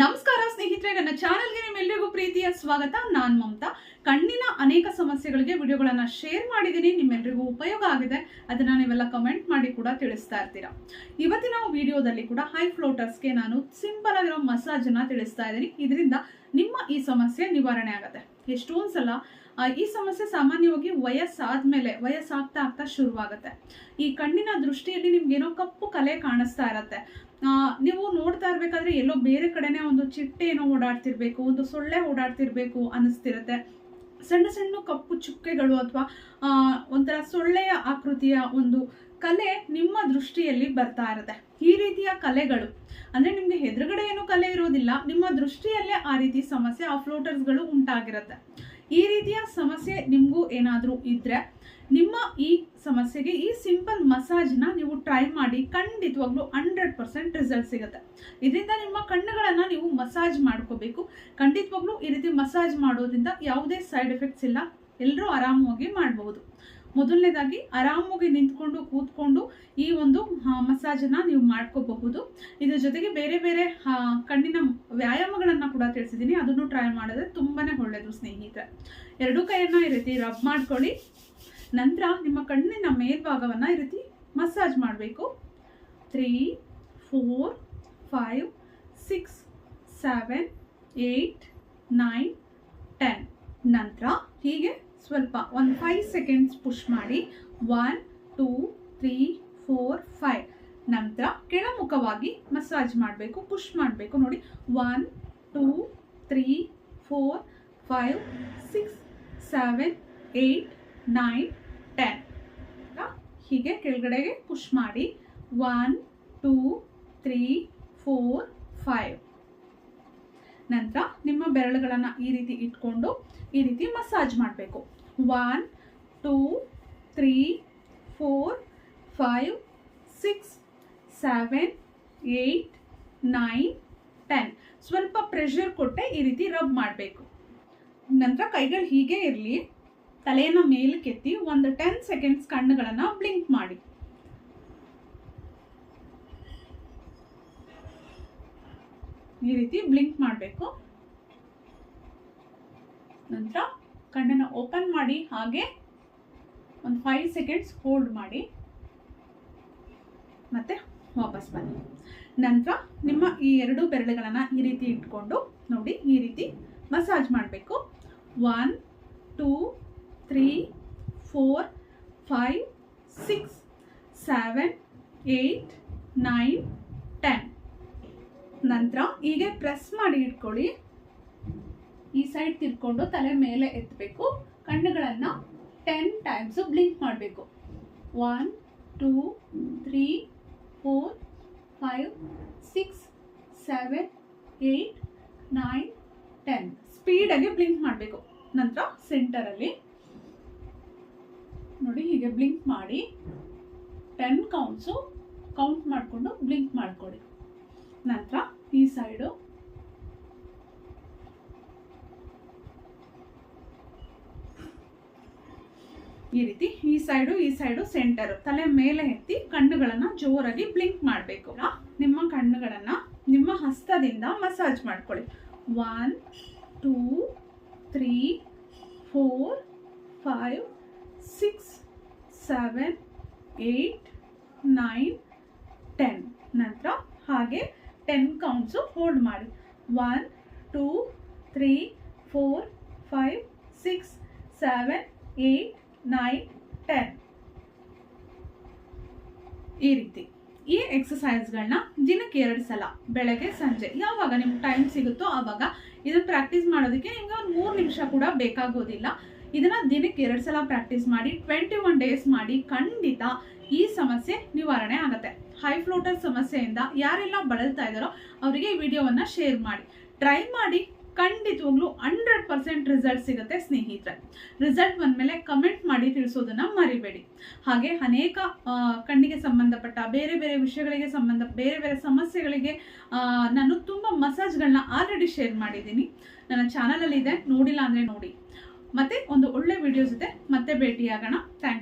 ನಮಸ್ಕಾರ ಸ್ನೇಹಿತರೆ, ನನ್ನ ಚಾನೆಲ್ಗೆ ನಿಮ್ಮೆಲ್ಲರಿಗೂ ಪ್ರೀತಿಯ ಸ್ವಾಗತ. ನಾನ್ ಮಮತಾ. ಕಣ್ಣಿನ ಅನೇಕ ಸಮಸ್ಯೆಗಳಿಗೆ ವಿಡಿಯೋಗಳನ್ನ ಶೇರ್ ಮಾಡಿದ್ದೀನಿ. ನಿಮ್ಮೆಲ್ಲರಿಗೂ ಉಪಯೋಗ ಆಗಿದೆ. ಅದನ್ನ ನೀವೆಲ್ಲ ಕಮೆಂಟ್ ಮಾಡಿ ಕೂಡ ತಿಳಿಸ್ತಾ ಇರ್ತೀರಾ. ಇವತ್ತಿನ ವಿಡಿಯೋದಲ್ಲಿ ಕೂಡ ಹೈ ಫ್ಲೋಟರ್ಸ್ಗೆ ನಾನು ಸಿಂಪಲ್ ಆಗಿರೋ ಮಸಾಜ್ ಅನ್ನ ತಿಳಿಸ್ತಾ ಇದ್ದೀನಿ. ಇದರಿಂದ ನಿಮ್ಮ ಈ ಸಮಸ್ಯೆ ನಿವಾರಣೆ ಆಗುತ್ತೆ. ಎಷ್ಟೊಂದು ಸಲ ಈ ಸಮಸ್ಯೆ ಸಾಮಾನ್ಯವಾಗಿ ವಯಸ್ಸಾದ್ಮೇಲೆ, ವಯಸ್ಸಾಗ್ತಾ ಆಗ್ತಾ ಶುರುವಾಗುತ್ತೆ. ಈ ಕಣ್ಣಿನ ದೃಷ್ಟಿಯಲ್ಲಿ ನಿಮ್ಗೇನೋ ಕಪ್ಪು ಕಲೆ ಕಾಣಿಸ್ತಾ ಇರತ್ತೆ. ನೀವು ನೋಡ್ತಾ ಇರ್ಬೇಕಾದ್ರೆ ಎಲ್ಲೋ ಬೇರೆ ಕಡೆನೇ ಒಂದು ಚಿಟ್ಟೆ ಏನೋ ಓಡಾಡ್ತಿರ್ಬೇಕು, ಒಂದು ಸೊಳ್ಳೆ ಓಡಾಡ್ತಿರ್ಬೇಕು ಅನಿಸ್ತಿರತ್ತೆ ಸಣ್ಣ ಸಣ್ಣ ಕಪ್ಪು ಚುಕ್ಕೆಗಳು ಅಥವಾ ಒಂಥರ ಸೊಳ್ಳೆಯ ಆಕೃತಿಯ ಒಂದು ಕಲೆ ನಿಮ್ಮ ದೃಷ್ಟಿಯಲ್ಲಿ ಬರ್ತಾ ಇರುತ್ತೆ. ಈ ರೀತಿಯ ಕಲೆಗಳು, ಅಂದ್ರೆ ನಿಮಗೆ ಎದುರುಗಡೆ ಏನು ಕಲೆ ಇರೋದಿಲ್ಲ, ನಿಮ್ಮ ದೃಷ್ಟಿಯಲ್ಲೇ ಆ ರೀತಿ ಸಮಸ್ಯೆ, ಆ ಫ್ಲೋಟರ್ಸ್ಗಳು ಉಂಟಾಗಿರುತ್ತೆ. ಈ ರೀತಿಯ ಸಮಸ್ಯೆ ನಿಮಗೂ ಏನಾದರೂ ಇದ್ದರೆ ನಿಮ್ಮ ಈ ಸಮಸ್ಯೆಗೆ ಈ ಸಿಂಪಲ್ ಮಸಾಜ್ನ ಟ್ರೈ ಮಾಡಿ ಖಂಡಿತವಾಗ್ಲೂ ಹಂಡ್ರೆಡ್ ಪರ್ಸೆಂಟ್ ರಿಸಲ್ಟ್ ಸಿಗುತ್ತೆ. ಇದರಿಂದ ನಿಮ್ಮ ಕಣ್ಣುಗಳನ್ನು ನೀವು ಮಸಾಜ್ ಮಾಡ್ಕೋಬೇಕು. ಖಂಡಿತವಾಗ್ಲೂ ಈ ರೀತಿ ಮಸಾಜ್ ಮಾಡೋದ್ರಿಂದ ಯಾವುದೇ ಸೈಡ್ ಎಫೆಕ್ಟ್ಸ್ ಇಲ್ಲ. ಎಲ್ಲರೂ ಆರಾಮವಾಗಿ ಮಾಡಬಹುದು ಮೊದಲನೇದಾಗಿ ಆರಾಮಾಗಿ ನಿಂತ್ಕೊಂಡು ಕೂತ್ಕೊಂಡು ಈ ಒಂದು ಮಸಾಜನ್ನು ನೀವು ಮಾಡ್ಕೋಬಹುದು. ಇದ್ರ ಜೊತೆಗೆ ಬೇರೆ ಬೇರೆ ಕಣ್ಣಿನ ವ್ಯಾಯಾಮಗಳನ್ನ ಕೂಡ ತಿಳಿಸಿದ್ದೀನಿ. ಅದನ್ನು ಟ್ರೈ ಮಾಡಿದ್ರೆ ತುಂಬಾನೇ ಒಳ್ಳೇದು, ಸ್ನೇಹಿತರೆ. ಎರಡೂ ಕೈಯನ್ನ ಈ ರೀತಿ ರಬ್ ಮಾಡ್ಕೊಳ್ಳಿ. ನಂತರ ನಿಮ್ಮ ಕಣ್ಣಿನ ಮೇಲ್ಭಾಗವನ್ನ ಈ ರೀತಿ ಮಸಾಜ್ ಮಾಡಬೇಕು. Three four five six seven eight nine ten ನಂತರ ಹೀಗೆ ಸ್ವಲ್ಪ ಒಂದು ಫೈವ್ ಸೆಕೆಂಡ್ಸ್ ಪುಷ್ ಮಾಡಿ. One two three four five ನಂತರ ಕೆಳಮುಖವಾಗಿ ಮಸಾಜ್ ಮಾಡಬೇಕು ಪುಷ್ ಮಾಡಬೇಕು. ನೋಡಿ one two three four five six seven eight nine ten ಹೀಗೆ ಕೆಳಗಡೆಗೆ ಪುಷ್ ಮಾಡಿ. One two three four five ನಂತರ ನಿಮ್ಮ ಬೆರಳುಗಳನ್ನು ಈ ರೀತಿ ಇಟ್ಕೊಂಡು ಈ ರೀತಿ ಮಸಾಜ್ ಮಾಡಬೇಕು. One two three four five six seven eight nine ten ಸ್ವಲ್ಪ ಪ್ರೆಷರ್ ಕೊಟ್ಟೆ ಈ ರೀತಿ ರಬ್ ಮಾಡಬೇಕು. ನಂತರ ಕೈಗಳು ಹೀಗೆ ಇರಲಿ. ತಲೆಯನ್ನು ಮೇಲಕ್ಕೆತ್ತಿ ಒಂದು ಟೆನ್ ಸೆಕೆಂಡ್ಸ್ ಕಣ್ಣುಗಳನ್ನು ಬ್ಲಿಂಕ್ ಮಾಡಿ. ಈ ರೀತಿ ಬ್ಲಿಂಕ್ ಮಾಡಬೇಕು. ನಂತರ ಕಣ್ಣನ್ನು ಓಪನ್ ಮಾಡಿ, ಹಾಗೆ ಒಂದು ಫೈವ್ ಸೆಕೆಂಡ್ಸ್ ಹೋಲ್ಡ್ ಮಾಡಿ. ಮತ್ತೆ ವಾಪಸ್ ಬನ್ನಿ. ನಂತರ ನಿಮ್ಮ ಈ ಎರಡು ಬೆರಳುಗಳನ್ನು ಈ ರೀತಿ ಇಟ್ಕೊಂಡು ನೋಡಿ, ಈ ರೀತಿ ಮಸಾಜ್ ಮಾಡಬೇಕು. One two three four five six seven eight nine ten ನಂತರ ಹೀಗೆ ಪ್ರೆಸ್ ಮಾಡಿ ಇಟ್ಕೊಳ್ಳಿ. ಈ ಸೈಡ್ ತಿರ್ಕೊಂಡು ತಲೆ ಮೇಲೆ ಎತ್ತಬೇಕು ಕಣ್ಣುಗಳನ್ನು ಟೆನ್ ಟೈಮ್ಸು ಬ್ಲಿಂಕ್ ಮಾಡಬೇಕು. One two three four five six seven eight nine ten ಸ್ಪೀಡಾಗಿ ಬ್ಲಿಂಕ್ ಮಾಡಬೇಕು. ನಂತರ ಸೆಂಟರಲ್ಲಿ ನೋಡಿ, ಹೀಗೆ ಬ್ಲಿಂಕ್ ಮಾಡಿ ಟೆನ್ ಕೌಂಟ್ಸು ಕೌಂಟ್ ಮಾಡಿಕೊಂಡು ಬ್ಲಿಂಕ್ ಮಾಡ್ಕೊಳ್ಳಿ ನಂತರ ಈ ಸೈಡು ಈ ರೀತಿ ಈ ಸೈಡು ಈ ಸೈಡು ಸೆಂಟರ್ ತಲೆ ಮೇಲೆ ಎತ್ತಿ ಕಣ್ಣುಗಳನ್ನು ಜೋರಾಗಿ ಬ್ಲಿಂಕ್ ಮಾಡಬೇಕು. ನಿಮ್ಮ ಕಣ್ಣುಗಳನ್ನು ನಿಮ್ಮ ಹಸ್ತದಿಂದ ಮಸಾಜ್ ಮಾಡ್ಕೊಳ್ಳಿ one two three four five seven eight nine ten ನಂತರ ಹಾಗೆ ಟೆನ್ ಕೌಂಟ್ಸು ಹೋಲ್ಡ್ ಮಾಡಿ. One two three four five six seven eight nine ten ಈ ರೀತಿ. ಈ ಎಕ್ಸಸೈಸ್ಗಳನ್ನ ದಿನಕ್ಕೆ ಎರಡು ಸಲ, ಬೆಳಗ್ಗೆ, ಸಂಜೆ. ಯಾವಾಗ ನಿಮ್ಗೆ ಟೈಮ್ ಸಿಗುತ್ತೋ ಆವಾಗ ಇದನ್ನು ಪ್ರಾಕ್ಟೀಸ್ ಮಾಡೋದಕ್ಕೆ ನಿಮ್ಗೆ ಒಂದು ಮೂರು ನಿಮಿಷ ಕೂಡ ಬೇಕಾಗೋದಿಲ್ಲ. ಇದನ್ನ ದಿನಕ್ಕೆ ಎರಡು ಸಲ ಪ್ರಾಕ್ಟೀಸ್ ಮಾಡಿ ಟ್ವೆಂಟಿ ಒನ್ ಡೇಸ್ ಮಾಡಿ ಖಂಡಿತ ಈ ಸಮಸ್ಯೆ ನಿವಾರಣೆ ಆಗುತ್ತೆ. ಹೈ ಫ್ಲೋಟರ್ ಸಮಸ್ಯೆಯಿಂದ ಯಾರೆಲ್ಲ ಬಳಲ್ತಾ ಇದ್ದಾರೋ ಅವರಿಗೆ ಈ ವಿಡಿಯೋವನ್ನ ಶೇರ್ ಮಾಡಿ. ಟ್ರೈ ಮಾಡಿ, ಖಂಡಿತವಾಗ್ಲೂ ಹಂಡ್ರೆಡ್ ಪರ್ಸೆಂಟ್ ರಿಸಲ್ಟ್ ಸಿಗುತ್ತೆ ಸ್ನೇಹಿತರೆ. ರಿಸಲ್ಟ್ ಬಂದಮೇಲೆ ಕಮೆಂಟ್ ಮಾಡಿ ತಿಳಿಸೋದನ್ನ ಮರಿಬೇಡಿ. ಹಾಗೆ ಅನೇಕ ಕಣ್ಣಿಗೆ ಸಂಬಂಧಪಟ್ಟ, ಬೇರೆ ಬೇರೆ ವಿಷಯಗಳಿಗೆ ಸಂಬಂಧ, ಬೇರೆ ಬೇರೆ ಸಮಸ್ಯೆಗಳಿಗೆ ನಾನು ತುಂಬ ಮಸಾಜ್ಗಳನ್ನ ಆಲ್ರೆಡಿ ಶೇರ್ ಮಾಡಿದ್ದೀನಿ. ನನ್ನ ಚಾನಲಲ್ಲಿ ಇದೆ ನೋಡಿಲ್ಲ ಅಂದರೆ ನೋಡಿ. ಮತ್ತೆ ಒಂದು ಒಳ್ಳೆ ವಿಡಿಯೋ ಜೊತೆ ಮತ್ತೆ ಭೇಟಿಯಾಗೋಣ. ಥ್ಯಾಂಕ್